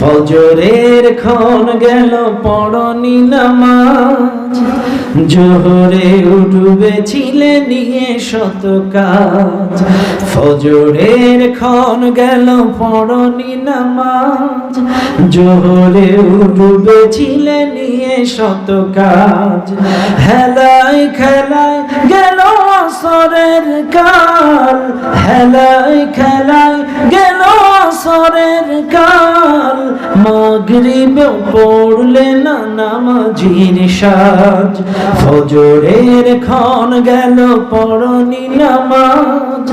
ফজরের ক্ষণ গেল, পড়নি নামাজ। জোহরে উঠবে ছিলে নিয়ে শত কাজ। ফজরের ক্ষণ গেল, পড়নি নামাজ। জোহরে উঠবে ছিলে নিয়ে শত কাজ। হেলাই খেলায় গেল সরের কাল। হেলাই খেলায় গেল সরের কাল। মাগরিবে পড়লে না নামাজির সাজ। ফজরের ক্ষণ গেল, পড়নি নামাজ।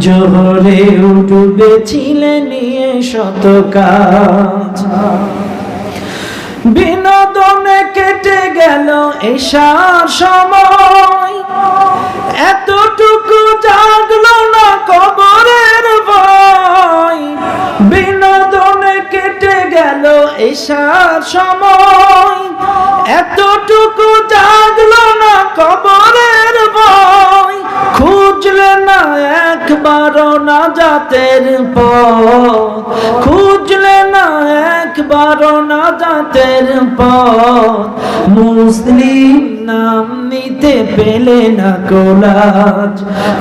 জোহরে উঠবে ছিলে নিয়ে শত কাজ। বিনোদনে কেটে গেল এসার সময়। গেল এসার সময়। এতটুকু জাগলো না কবরের ভয়। খুঁজলে না একবারও না জাতের পথ। খুঁজলে না একবারও না জাতের পথ। মুসলিম নাম নিতে পেলে না কোলাজ।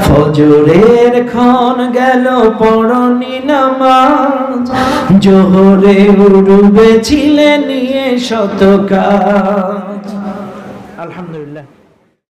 ফজরের ক্ষণ গেল পড়নি নামাজ। জোহরে উড়ুবে ছিলেন নিয়ে শতকা। আলহামদুলিল্লাহ।